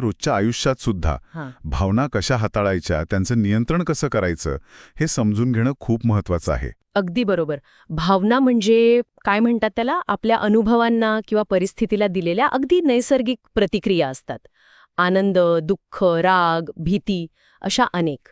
रोजच्या आयुष्यात सुद्धा भावना कशा हाताळायच्या त्यांचं नियंत्रण कसं करायचं हे समजून घेणं खूप महत्वाचं आहे. अगदी बरोबर. भावना म्हणजे काय म्हणतात त्याला? आपल्या अनुभवांना किंवा परिस्थितीला दिलेल्या अगदी नैसर्गिक प्रतिक्रिया असतात. आनंद दुःख राग भीती अशा अनेक.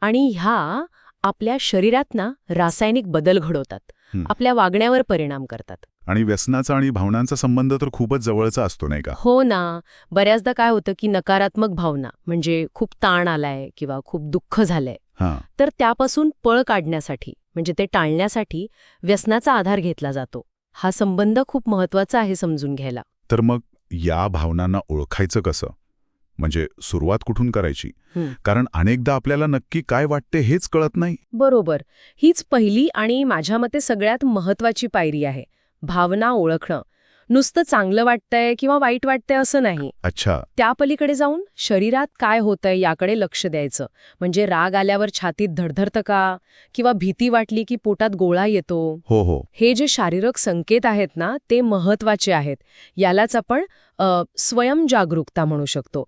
आणि ह्या आपल्या शरीरात ना रासायनिक बदल घडवतात. आपल्या वागण्यावर परिणाम करतात. आणि व्यसनाचा आणि भावनांचा संबंध तर खूपच जवळचा असतो नाही का? हो ना. बऱ्याचदा काय होतं की नकारात्मक भावना म्हणजे खूप ताण आलाय किंवा खूप दुःख झालंय हां. तर त्यापासून पळ काढण्यासाठी म्हणजे ते टाळण्यासाठी व्यसनाचा आधार घेतला जातो. हा संबंध खूप महत्त्वाचा आहे समजून घ्यायला. तर मग या भावनांना ओळखायचं कसं? म्हणजे सुरुवात कुठून करायची. कारण अनेकदा आपल्याला नक्की काय वाटते हेच कळत नाही. बरोबर. हीच पहिली आणि माझ्या मते सगळ्यात महत्वाची पायरी आहे. भावना ओळखणं. नुसतं चांगलं वाटतंय किंवा वाईट वाटतंय असं नाही. अच्छा. त्या पलीकडे जाऊन शरीरात काय होतंय याकडे लक्ष द्यायचं. म्हणजे राग आल्यावर छातीत धडधडतं का? किंवा भीती वाटली की पोटात गोळा येतो? हो हो. हे जे शारीरिक संकेत आहेत ना ते महत्त्वाचे आहेत. यालाच आपण स्वयंजागरूकता म्हणू शकतो.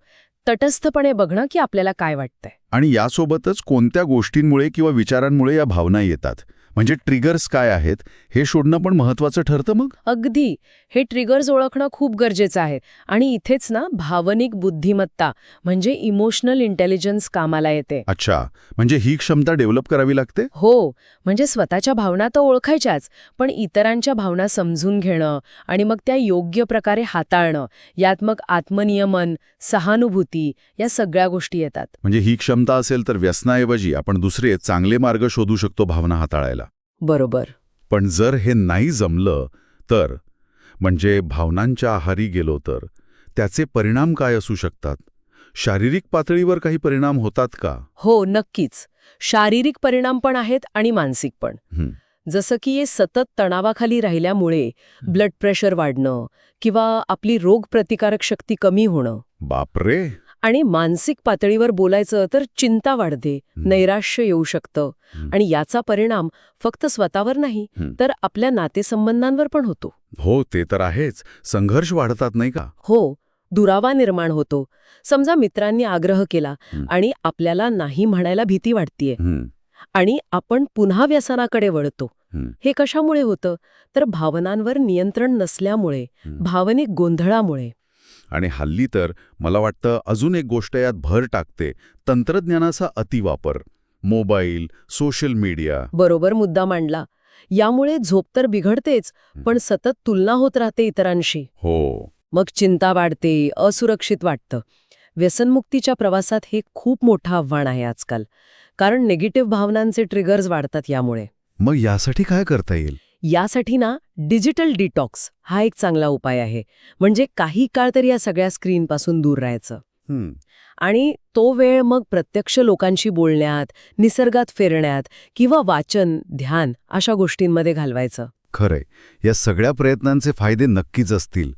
तटस्थपणे बघणं की आपल्याला काय वाटतंय. आणि यासोबतच कोणत्या गोष्टींमुळे किंवा विचारांमुळे या भावना येतात? म्हणजे ट्रिगर्स काय आहेत हे शोधणं पण महत्वाचं ठरतं मग? अगदी. हे ट्रिगर्स ओळखणं खूप गरजेचं आहे. आणि इथेच ना भावनिक बुद्धिमत्ता म्हणजे इमोशनल इंटेलिजन्स कामाला येते. अच्छा. म्हणजे ही क्षमता डेव्हलप करावी लागते? हो. म्हणजे स्वतःच्या भावना तर ओळखायच्याच पण इतरांच्या भावना समजून घेणं आणि मग त्या योग्य प्रकारे हाताळणं यात मग आत्मनियमन सहानुभूती या सगळ्या गोष्टी येतात. म्हणजे ही क्षमता असेल तर व्यसनाऐवजी आपण दुसरे चांगले मार्ग शोधू शकतो भावना हाताळायला. बरोबर. पण जर हे नाही जमलं तर म्हणजे भावनांच्या आहारी गेलो तर त्याचे परिणाम काय असू शकतात? शारीरिक पातळीवर काही परिणाम होतात का? हो नक्कीच. शारीरिक परिणाम पण आहेत आणि मानसिक पण. जसं की हे सतत तणावाखाली राहिल्यामुळे ब्लड प्रेशर वाढणं किंवा आपली रोगप्रतिकारक शक्ती कमी होणं. बापरे! आणि मानसिक पातळीवर बोलायचं तर चिंता वाढते नैराश्य येऊ शकतं. आणि याचा परिणाम फक्त स्वतःवर नाही. तर आपल्या नातेसंबंधांवर पण होतो. हो ते तर आहेच. संघर्ष वाढतात नाही का? हो दुरावा निर्माण होतो. समजा मित्रांनी आग्रह केला. आणि आपल्याला नाही म्हणायला भीती वाटतीये. आणि आपण पुन्हा व्यसनाकडे वळतो. हं, कशामुळे होतं? तर भावनांवर नियंत्रण नसल्यामुळे. भावनिक गोंधळामुळे. आणि हल्ली तर मला वाटतं अजून एक गोष्ट यात भर टाकते तंत्रज्ञानाचा अतिवापर. Mobile social media. बरोबर मुद्दा मांडला. यामुळे झोप तर बिघडतेच पण सतत तुलना होत राहते इतरांशी. हो. मग चिंता वाढते असुरक्षित वाटतं. व्यसनमुक्तीच्या प्रवासात हे खूप मोठं आव्हान आहे आजकाल. कारण निगेटिव्ह भावनांचे ट्रिगर्स वाढतात यामुळे. मग यासाठी काय करता येईल? यासाठी ना डिजिटल डिटॉक्स हा एक चांगला उपाय आहे. म्हणजे काही काळ तरी या सगळ्या स्क्रीनपासून दूर राहायचं. आणि तो वेळ मग प्रत्यक्ष लोकांशी बोलण्यात निसर्गात फिरण्यात किंवा वाचन ध्यान अशा गोष्टींमध्ये घालवायचं. खरंय. या सगळ्या प्रयत्नांचे फायदे नक्कीच असतील.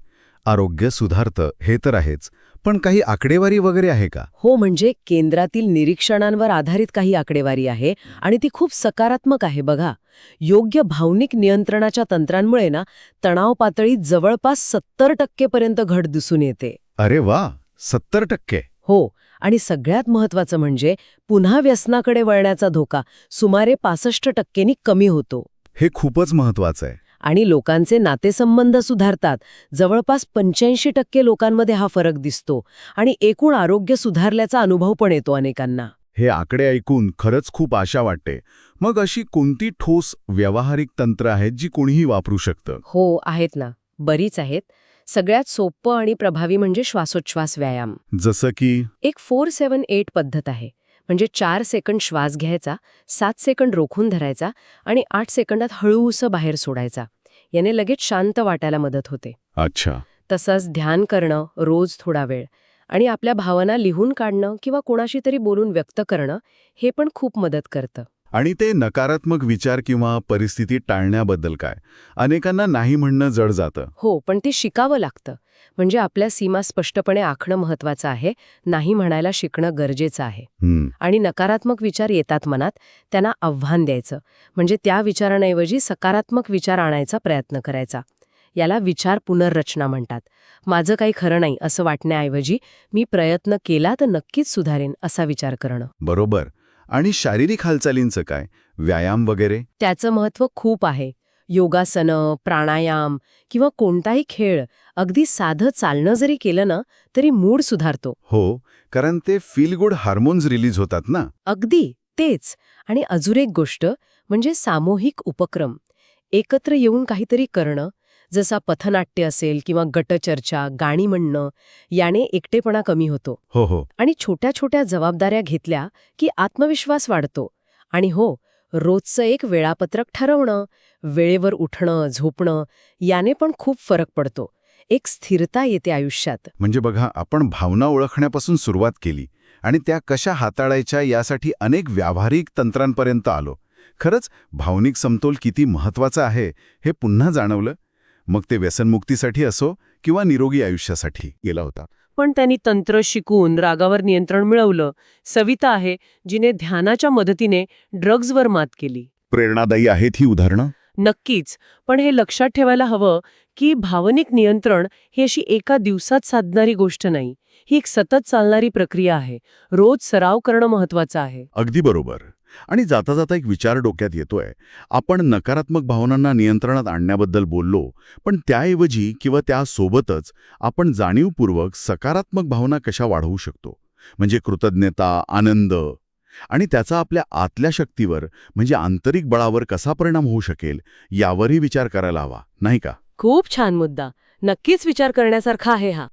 आरोग्य सुधारतं हे तर आहेच. पण काही आकडेवारी वगैरे आहे का? हो म्हणजे केंद्रातील निरीक्षणांवर आधारित काही आकडेवारी आहे आणि ती खूप सकारात्मक आहे बघा. योग्य भावनिक नियंत्रणाच्या तंत्रांमुळे ना तणाव पातळी जवळपास सत्तर टक्केपर्यंत घट दिसून येते. अरे वा! सत्तर टक्के. हो आणि सगळ्यात महत्वाचं म्हणजे पुन्हा व्यसनाकडे वळण्याचा धोका सुमारे पासष्ट टक्केनी कमी होतो. हे खूपच महत्वाचं आहे. आणि लोकांचे नातेसंबंध सुधारतात. जवळपास पंच्याऐंशी टक्के लोकांमध्ये हा फरक दिसतो आणि एकूण आरोग्य सुधारल्याचा अनुभव पण येतो अनेकांना. हे आकडे ऐकून खरंच खूप आशा वाटते. मग अशी कोणती ठोस व्यावहारिक तंत्र आहेत जी कोणीही वापरू शकतं? हो आहेत ना. बरीच आहेत. सगळ्यात सोपं आणि प्रभावी म्हणजे श्वासोच्छ्वास व्यायाम. जसं की? एक फोर सेवन एट पद्धत आहे. म्हणजे चार सेकंड श्वास घ्यायचा सात सेकंड रोखून धरायचा आणि आठ सेकंदात हळूसं बाहेर सोडायचा. याने लगेच शांत वाटायला मदत होते. अच्छा. तसंच ध्यान करणं रोज थोडा वेळ. आणि आपल्या भावना लिहून काढणं किंवा कोणाशी तरी बोलून व्यक्त करणं हे पण खूप मदत करतं. आणि ते नकारात्मक विचार किंवा परिस्थिती टाळण्याबद्दल काय? अनेकांना नाही म्हणणं जड जातं. हो पण ते शिकावं लागतं. म्हणजे आपल्या सीमा स्पष्टपणे आखणं महत्वाचं आहे नाही म्हणायला शिकणं गरजेचं आहे. आणि नकारात्मक विचार येतात मनात त्यांना आव्हान द्यायचं. म्हणजे त्या विचारांऐवजी सकारात्मक विचार आणायचा प्रयत्न करायचा. याला विचार पुनर्रचना म्हणतात. माझं काही खरं नाही असं वाटण्याऐवजी मी प्रयत्न केला तर नक्कीच सुधारेन असा विचार करणं. बरोबर. आणि शारीरिक हालचालींचं काय? व्यायाम वगैरे? त्याचं महत्त्व खूप आहे. योगासनं प्राणायाम किंवा कोणताही खेळ अगदी साधं चालणं जरी केलं ना तरी मूड सुधारतो. हो कारण ते फील गुड हार्मोन्स रिलीज होतात ना? अगदी तेच. आणि अजून एक गोष्ट म्हणजे सामूहिक उपक्रम. एकत्र येऊन काहीतरी करणं जसा पथनाट्य असेल किंवा गटचर्चा गाणी म्हणणं याने एकटेपणा कमी होतो. हो हो. आणि छोट्या छोट्या जबाबदाऱ्या घेतल्या की आत्मविश्वास वाढतो. आणि हो रोजचं एक वेळापत्रक ठरवणं वेळेवर उठणं झोपणं याने पण खूप फरक पडतो. एक स्थिरता येते आयुष्यात. म्हणजे बघा आपण भावना ओळखण्यापासून सुरुवात केली आणि त्या कशा हाताळायच्या यासाठी अनेक व्यावहारिक तंत्रांपर्यंत आलो. खरंच भावनिक समतोल किती महत्त्वाचा आहे हे पुन्हा जाणवलं. मग ते व्यसनमुक्तीसाठी असो किंवा निरोगी आयुष्यासाठी गेला होता. पण त्यांनी तंत्र शिकून रागावर नियंत्रण मिळवलं. सविता आहे जिने ध्यानाच्या मदतीने ड्रग्जवर मात केली. प्रेरणादायी आहेत ही उदाहरणं? नक्कीच पण हे लक्षात ठेवायला हवं की भावनिक नियंत्रण ही अशी एका दिवसात साधणारी गोष्ट नाही. ही एक सतत चालणारी प्रक्रिया आहे. रोज सराव करणं महत्वाचं आहे. अगदी बरोबर. आणि जाता जाता एक विचार डोक्यात येतोय. आपण नकारात्मक भावनांना नियंत्रणात आणण्याबद्दल बोललो पण त्याऐवजी किंवा त्यासोबतच आपण जाणीवपूर्वक सकारात्मक भावना कशा वाढवू शकतो? म्हणजे कृतज्ञता आनंद. आणि त्याचा आपल्या आतल्या शक्तीवर म्हणजे आंतरिक बळावर कसा परिणाम होऊ शकेल यावरही विचार करायला हवा नाही का? खूप छान मुद्दा. नक्कीच विचार करण्यासारखा आहे हा.